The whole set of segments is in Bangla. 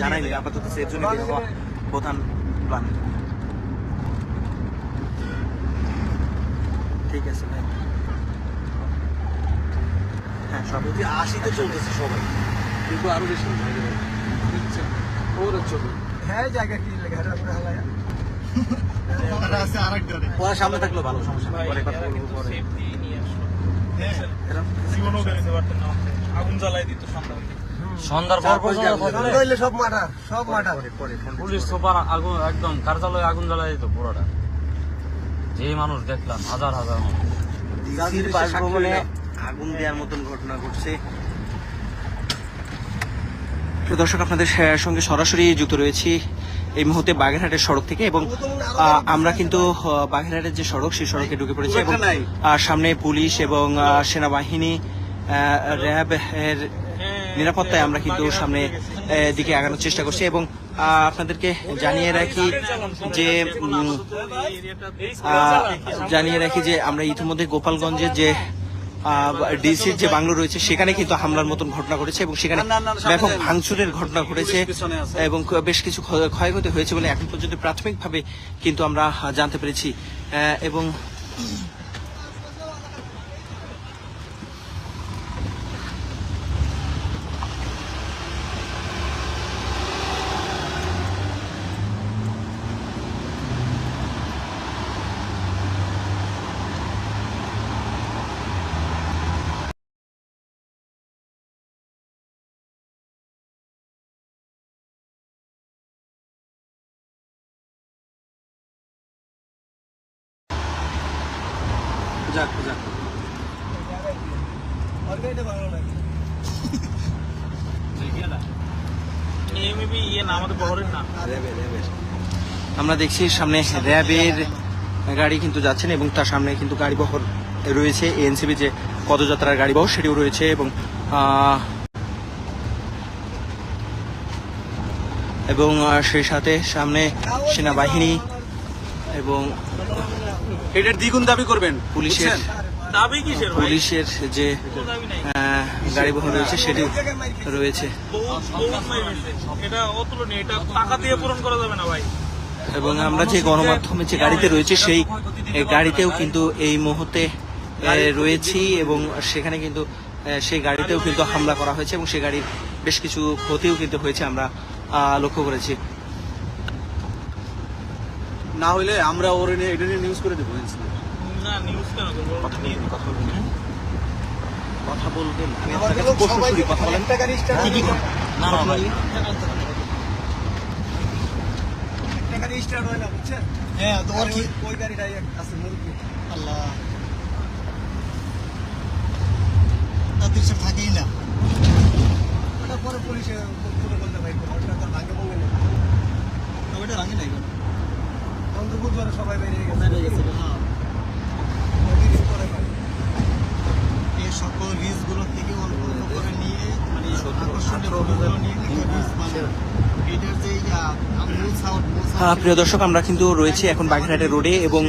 জানাইনি আপাতত সেফ জোনে বের হওয়া প্রধান প্ল্যান ঠিক আছে ভাই। হ্যাঁ সব। আশিতে চলতেছে সবাই। কিন্তু আরও বেশি ভাই চলবে হ্যাঁ জায়গা কি লাগে হারা করে হালায়া। ওরা সামনে ভালো সমস্যা নেই পরে কথা বলব পরে। এরকম আগুন জ্বালাই দিত সন্ধ্যা সন্ধ্যার পর সব মাটা সব মাটা পুলিশ সুপার আগুন একদম কার্যালয়ে আগুন জ্বালাই দিত পুরোটা। যে মানুষ দেখলাম হাজার হাজার মানুষ। আগুন দেওয়ার মতন ঘটনা ঘটছে। দর্শক আপনাদের সঙ্গে সরাসরি যুক্ত রয়েছি এই মুহূর্তে বাগেরহাটের সড়ক থেকে এবং আহ, আমরা কিন্তু বাগেরহাটের যে সড়ক সেই সড়কে ঢুকে পড়েছি এবং সামনে পুলিশ এবং আহ, সেনাবাহিনী আহ, র্যাব এর নিরাপত্তায় আমরা কিন্তু সামনে দিকে আগানোর চেষ্টা করছি এবং আপনাদেরকে জানিয়ে রাখি যে জানিয়ে রাখি যে আমরা ইতিমধ্যে গোপালগঞ্জের যে ডিসির যে বাংলো রয়েছে সেখানে কিন্তু হামলার মতন ঘটনা ঘটেছে এবং সেখানে ব্যাপক ভাঙচুরের ঘটনা ঘটেছে এবং বেশ কিছু ক্ষ- ক্ষয়ক্ষতি হয়েছে বলে এখন পর্যন্ত প্রাথমিকভাবে কিন্তু আমরা জানতে পেরেছি। এবং আমরা দেখছি সামনে র্যাবের গাড়ি কিন্তু যাচ্ছেন এবং তার সামনে কিন্তু গাড়ি বহর রয়েছে এনসিবি যে পদযাত্রার গাড়ি বহর সেটিও রয়েছে এবং এবং সেই সাথে সামনে সেনাবাহিনী এবং এটার দ্বিগুণ দাবি করবেন পুলিশের পুলিশের যে গাড়ি বহর রয়েছে সেটি রয়েছে। বহুত বহুত মাইরেছে এটা অতুলনীয় এটা টাকা দিয়ে পূরণ করা যাবে না ভাই। এবং আমরা যে গণমাধ্যমে যে গাড়িতে রয়েছে সেই গাড়িতেও কিন্তু এই মুহূর্তে রয়েছি এবং সেখানে কিন্তু সেই গাড়িতেও কিন্তু হামলা করা হয়েছে এবং সেই গাড়ির বেশ কিছু ক্ষতিও কিন্তু হয়েছে আমরা লক্ষ্য করেছি। না হইলে আমরা ওর এটা নিয়ে নিউজ করে দেবো। না নিউজ কেন কথা নিয়ে কথা বলবেন কথা বলবেন আমি প্রশ্ন করি কথা বলেন। না না ভাই। গাড়ি হয় না বুঝছেন? হ্যাঁ তো ওই ওই গাড়িটাই আছে মুরগি আল্লাহ। তাদের সব থাকেই না। ওটা পরে পুলিশে ফোনে বলতে ভাই ওটা তো না। ওটা ভাঙে নাই তখন তো বুধবার সবাই বেরিয়ে গেছে। বেরিয়ে গেছে হ্যাঁ ওইদিন পরে ভাই এই সকল রিস্কগুলো থেকে অল্প অল্প করে নিয়ে মানে আকর্ষণীয় নিয়ে কিন্তু রিস্ক মানে এটার যে মূল সাউন্ড প্রিয় দর্শক আমরা কিন্তু রয়েছি এখন বাগেরহাটের রোডে এবং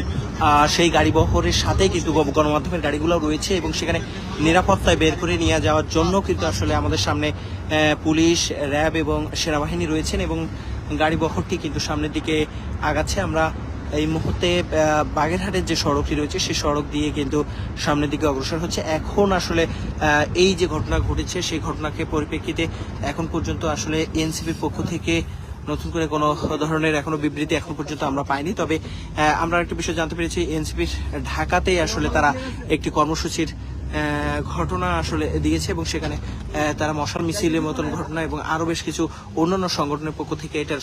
সেই গাড়ি বহরের সাথে কিন্তু গণ- গণমাধ্যমের গাড়িগুলো রয়েছে এবং সেখানে নিরাপত্তায় বের করে নিয়ে যাওয়ার জন্য কিন্তু আসলে আমাদের সামনে পুলিশ র্যাব এবং সেনাবাহিনী রয়েছেন এবং গাড়ি বহরটি কিন্তু সামনের দিকে আগাচ্ছে। আমরা এই মুহূর্তে বাগেরহাটের যে সড়কটি রয়েছে, সেই সড়ক দিয়ে কিন্তু সামনের দিকে অগ্রসর হচ্ছে। এখন আসলে এই যে ঘটনা ঘটেছে, সেই ঘটনাকে পরিপ্রেক্ষিতে এখন পর্যন্ত আসলে এনসিপির পক্ষ থেকে নতুন করে কোনো ধরনের এখনও বিবৃতি এখন পর্যন্ত আমরা পাইনি। তবে আমরা একটা বিষয় জানতে পেরেছি, এনসিপির ঢাকাতেই আসলে তারা একটি কর্মসূচির ঘটনা আসলে দিয়েছে এবং সেখানে তারা মশাল মিছিলের মতন ঘটনা এবং আরও বেশ কিছু অন্যান্য সংগঠনের পক্ষ থেকে এটার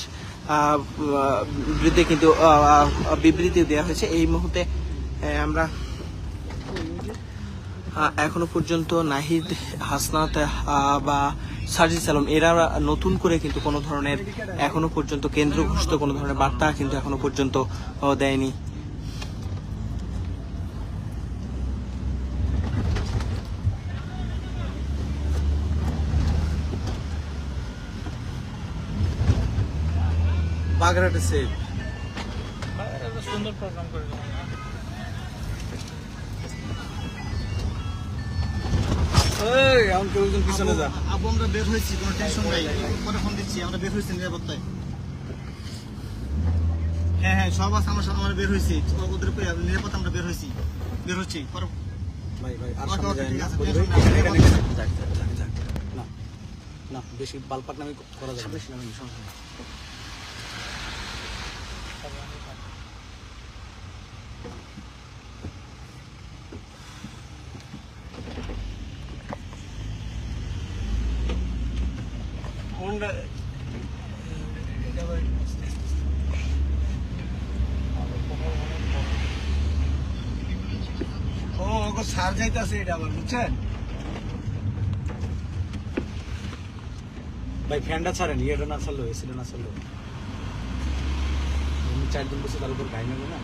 বিরুদ্ধে কিন্তু বিবৃতি দেওয়া হয়েছে। এই মুহূর্তে আমরা এখনও পর্যন্ত নাহিদ, হাসনাত বা সার্জিস আলম এরা নতুন করে কিন্তু কোনো ধরনের এখনও পর্যন্ত কেন্দ্র ঘোষিত কোনো ধরনের বার্তা কিন্তু এখনও পর্যন্ত দেয়নি। বাগেরহাটে সেফ সুন্দর প্রোগ্রাম করে এই এখন কেউ পিছনে যা। আবু- আবু আমরা বের হয়েছি কোনো টেনশন নাই। পরে ফোন দিচ্ছি? আমরা বের হয়েছি নিরাপত্তায়। হ্যাঁ হ্যাঁ সব আছে আমার সাথে আমরা বের হয়েছি। ওদের নিরাপত্তা আমরা বের হয়েছি। বের হচ্ছি পরে ভাই ভাই আর সামনে যাই না আছে, বলি টেনশন ভাই, নাই, এখানে নিরাপত্তা। যাক, যাক, যাক, যাক। না না বেশি বালপাক নামে করা যাবে সার যাইতেছে এটা আবার, বুঝছেন? ভাই, ফ্যানটা ছাড়েন, ইয়েটা না ছাড়লো এসিটা না ছাড়লো চার দিন বসে তার উপর গাই না।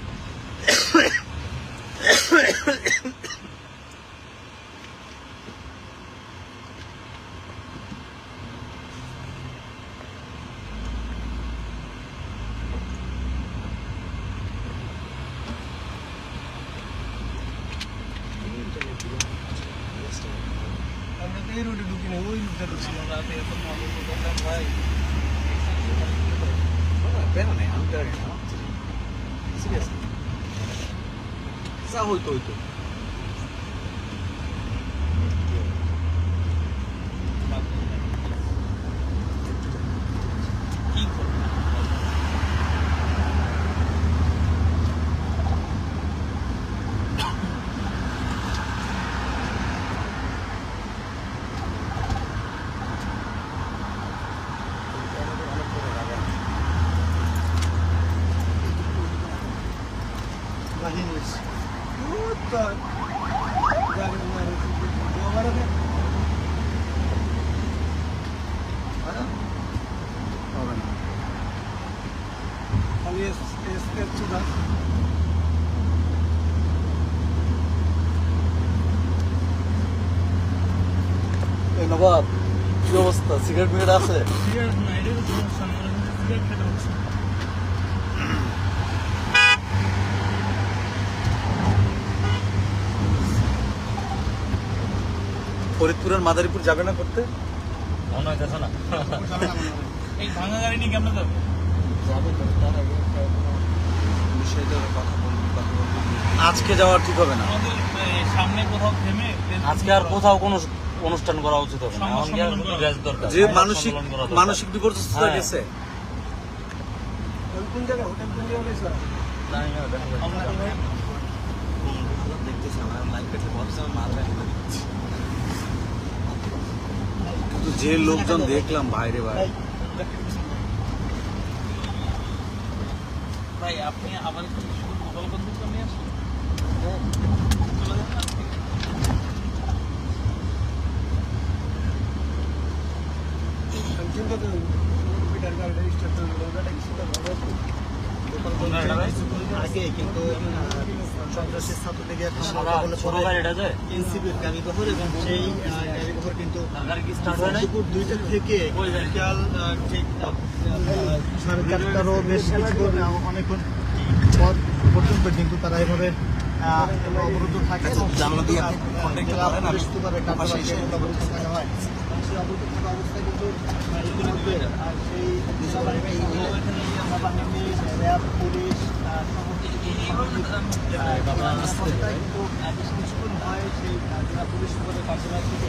আমরা তো এই রোডে ঢুকি না ওই রুটটা ঢুকছিলাম রাতে এখন ভাই প্যারা নেই আমি প্যারা নেই সিরিয়াস যা হইতো হইতো কি করব বাহিনী উত্তর গাড়ি মারে ওভারে দে হবে না নবাব কি অবস্থা সিগারেট মিগারেট আছে সিগারেট না এটা তো সমস্যা না আমার কিন্তু সিগারেট খেতে হচ্ছে ফরিদপুরের মাদারীপুর যাবে না করতে মনে হইতেছে না এই ভাঙা গাড়ি নিয়ে কেমন যাবে বিষয়টা কথা বলব কথা বলব আজকে যাওয়া ঠিক হবে না। আমাদের সামনে কোথাও থেমে আজকে আর কোথাও কোনো অনুষ্ঠান করা উচিত হবে না। দরকার। যে মানসিক। মানসিক বিপর্যস্ততা হ্যাঁ। গেছে। কোন জায়গায়? হোটেল কোন জায়গায় জানি না, দেখতেছি আমার লাইভ পেটে বলছে মারবে কিন্তু যে লোকজন দেখলাম বাইরে ভাই ভাই আপনি আবার একটু করে নিয়ে আসুন? চলে যান না আমি চিন্তা করি পিটার গাড়িটা স্টার্ট করে ওটা কিছু তো ভালো আগে কিন্তু সন্ত্রাসী ছাত্রলীগের এনসিপির গাড়ি বহর এবং সেই গাড়ি বহর কিন্তু গাড়ি কি স্টার্ট নাই দুপুর দুইটা থেকে বিকাল ঠিক সাড়ে চারটারও বেশ কিছুক্ষণ অনেকক্ষণ পর পর্যন্ত কিন্তু তারা এভাবে অবরুদ্ধ থাকে। আমি পুলিশ অবরুদ্ধ থাকা হয়। সেই অবরুদ্ধ থাকা অবস্থায় কিন্তু ইতিমধ্যে সেই সেনাবাহিনী, সেনাবাহিনী, র্যাব, পুলিশ কিছুক্ষণ হয়। সেই জেলা সুপারের কার্যালয় থেকে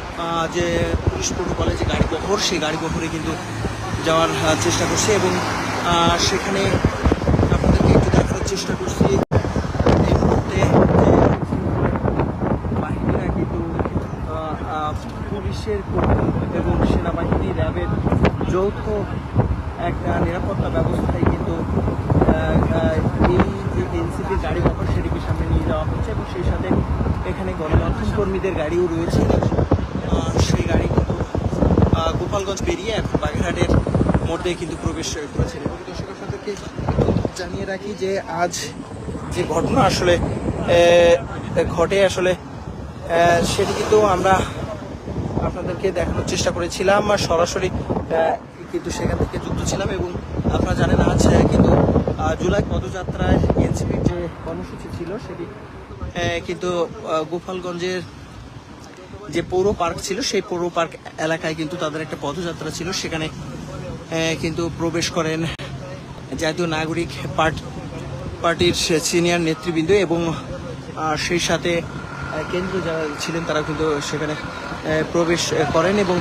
যে পুলিশ প্রোটোকলে যে গাড়ি বহর, সেই গাড়ি বহরে কিন্তু যাওয়ার চেষ্টা করছি এবং সেখানে আপনাদেরকে একটু দেখানোর চেষ্টা করছি। এই মুহূর্তে বাহিনীরা কিন্তু পুলিশের কর্মী এবং সেনাবাহিনী, র্যাবের যৌথ একটা নিরাপত্তা ব্যবস্থায় কিন্তু এই যে এনসিপির গাড়ি বহর, সেটিকে সামনে নিয়ে যাওয়া হচ্ছে এবং সেই সাথে এখানে গণমাধ্যম কর্মীদের গাড়িও রয়েছে আহ, সেই গাড়ি গোপালগঞ্জ পেরিয়ে এখন বাগেরহাটের মধ্যে কিন্তু প্রবেশ করেছেন। এবং দর্শক আপনাদেরকে জানিয়ে রাখি যে আজ যে ঘটনা আসলে ঘটে আসলে সেটি কিন্তু আমরা আপনাদেরকে দেখানোর চেষ্টা করেছিলাম। আর সরাসরি কিন্তু সেখান থেকে যুক্ত ছিলাম এবং আপনারা জানেন আজ কিন্তু জুলাই পদযাত্রায় এনসিপির যে কর্মসূচি ছিল সেটি কিন্তু গোপালগঞ্জের যে পৌর পার্ক ছিল সেই পৌর পার্ক এলাকায় কিন্তু তাদের একটা পদযাত্রা ছিল। সেখানে কিন্তু প্রবেশ করেন জাতীয় নাগরিক পার্ট পার্টির সিনিয়র নেতৃবৃন্দ এবং সেই সাথে আহ, কেন্দ্রীয় যারা ছিলেন তারা কিন্তু সেখানে প্রবেশ করেন এবং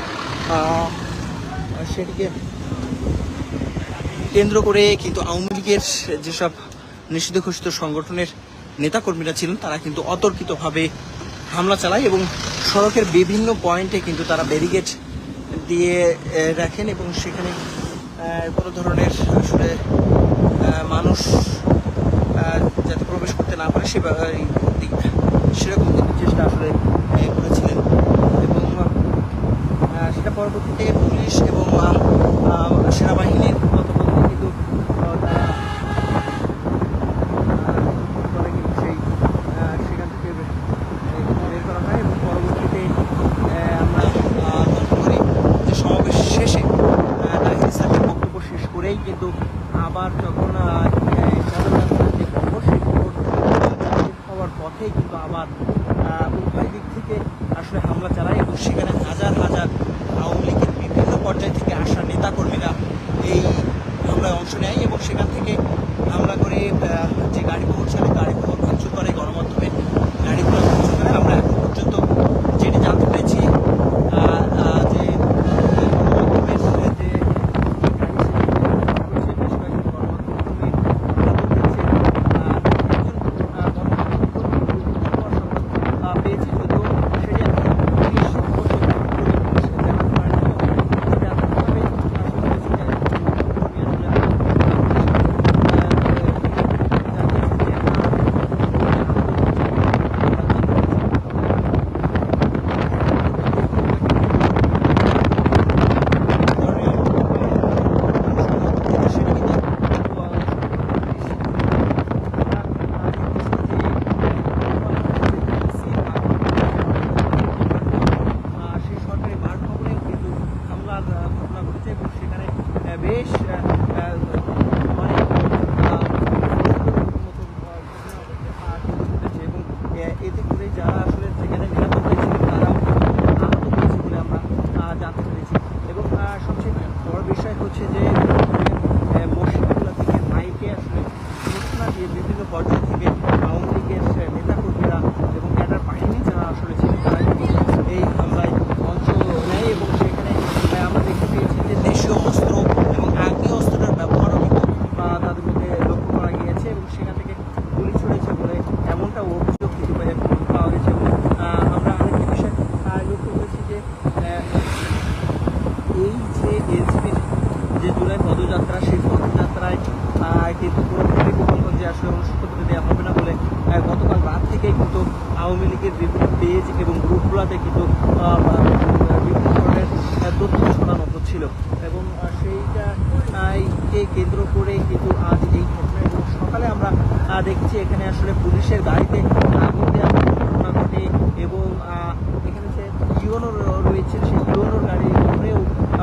সেটিকে কেন্দ্র করে কিন্তু আওয়ামী লীগের যেসব নিষিদ্ধ ঘোষিত সংগঠনের নেতাকর্মীরা ছিলেন তারা কিন্তু অতর্কিতভাবে হামলা চালায় এবং সড়কের বিভিন্ন পয়েন্টে কিন্তু তারা ব্যারিকেড দিয়ে রাখেন এবং সেখানে কোনো ধরনের আসলে মানুষ যাতে প্রবেশ করতে না পারে সে দিক- সেরকম কিন্তু চেষ্টা আসলে করেছিলেন। এবং সেটা পরবর্তীতে পুলিশ এবং সেনাবাহিনীর তত্ত্বাবধানে কিন্তু আহ, তারা আহ, করে কিন্তু সেই আহ, সেখান থেকে বে- বের করা হয় এবং পরবর্তীতে আহ, আমরা আহ, লক্ষ্য করি যে সমাবেশ শেষে আহ, নাহিদ ইসলামের বক্তব্য শেষ করেই কিন্তু আবার যখন আহ, এই পদযাত্রার যে খবর সেই খবর আহ, হওয়ার আবার উভয় দিক থেকে আসলে হামলা চালায় এবং সেখানে হাজার হাজার আওয়ামী লীগের বিভিন্ন পর্যায় থেকে আসা নেতাকর্মীরা এই হামলায় অংশ নেয় এবং সেখান থেকে হামলা করে যে গাড়ি তার গাড়ি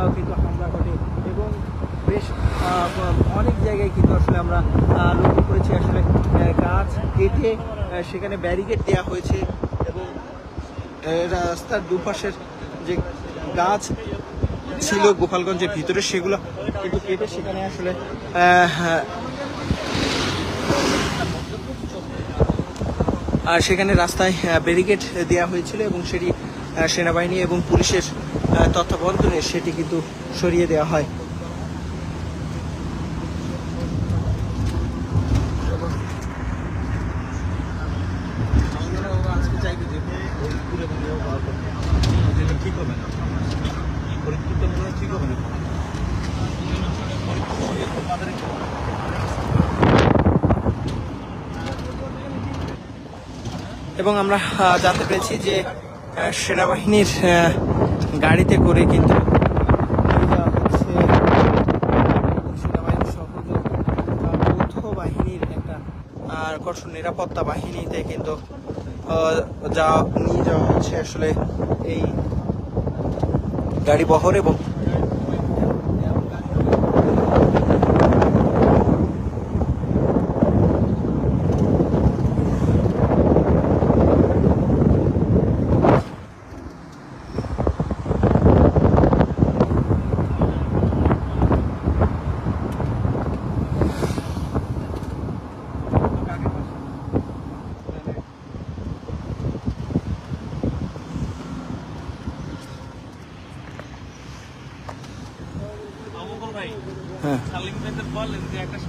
আহ, কিন্তু হামলা ঘটে। এবং বেশ অনেক জায়গায় কিন্তু আসলে আমরা লক্ষ্য করেছি আসলে গাছ কেটে সেখানে ব্যারিকেড দেওয়া হয়েছে এবং রাস্তার দুপাশের যে গাছ ছিল গোপালগঞ্জের ভিতরে সেগুলো কিন্তু কেটে সেখানে আসলে আর সেখানে রাস্তায় ব্যারিকেড দেওয়া হয়েছিল এবং সেটি সেনাবাহিনী এবং পুলিশের তত্ত্বাবধানে সেটি কিন্তু সরিয়ে দেওয়া হয়। আজকে চাইবে যে ওই তুলে নিয়ে বার করতে যেটা ঠিক হবে না গাড়িতে করে কিন্তু বাহিনীর একটা নিরাপত্তা বাহিনীতে কিন্তু যা নিয়ে যাওয়া হচ্ছে আসলে এই গাড়ি বহর এবং একটা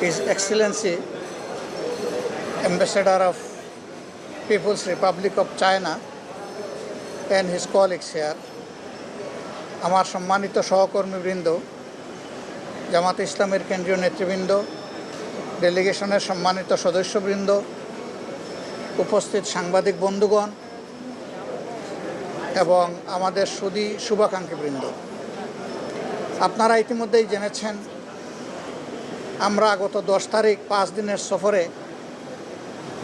His Excellency, Ambassador of People's Republic of China and his colleagues here, আমার সম্মানিত সহকর্মীবৃন্দ জামাত ইসলামের কেন্দ্রীয় নেতৃবৃন্দ ডেলিগেশনের সম্মানিত সদস্যবৃন্দ উপস্থিত সাংবাদিক বন্ধুগণ এবং আমাদের সুদী শুভাকাঙ্ক্ষীবৃন্দ। আপনারা ইতিমধ্যেই জেনেছেন আমরা গত দশ তারিখ পাঁচ দিনের সফরে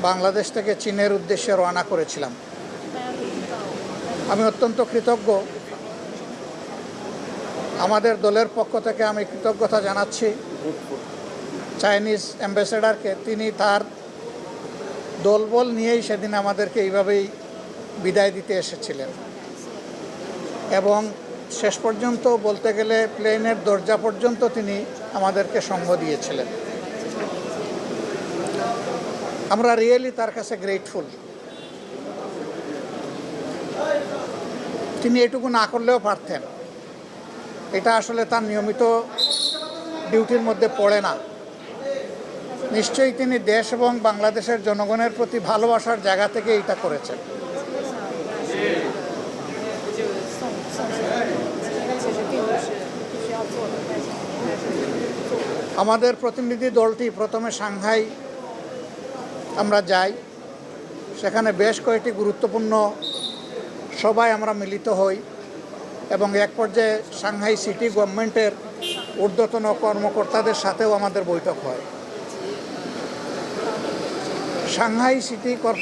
বাংলাদেশ থেকে চীনের উদ্দেশ্যে রওনা করেছিলাম। আমি অত্যন্ত কৃতজ্ঞ। আমাদের দলের পক্ষ থেকে আমি কৃতজ্ঞতা জানাচ্ছি। চাইনিজ অ্যাম্বাসেডারকে, তিনি তার দলবল নিয়েই সেদিন আমাদেরকে এইভাবেই বিদায় দিতে এসেছিলেন। এবং শেষ পর্যন্ত বলতে গেলে প্লেনের দরজা পর্যন্ত তিনি আমাদেরকে সঙ্গ দিয়েছিলেন। আমরা রিয়েলি তার কাছে গ্রেটফুল তিনি এটুকু না করলেও পারতেন। এটা আসলে তার নিয়মিত ডিউটির মধ্যে পড়ে না। নিশ্চয়ই তিনি দেশ এবং বাংলাদেশের জনগণের প্রতি ভালোবাসার জায়গা থেকে এটা করেছেন। আমাদের প্রতিনিধি দলটি প্রথমে সাংহাই আমরা যাই। সেখানে বেশ কয়েকটি গুরুত্বপূর্ণ সভায় আমরা মিলিত হই এবং এক পর্যায়ে সাংহাই সিটি গভর্নমেন্টের ঊর্ধ্বতন কর্মকর্তাদের সাথেও আমাদের বৈঠক হয়। Shanghai city corporation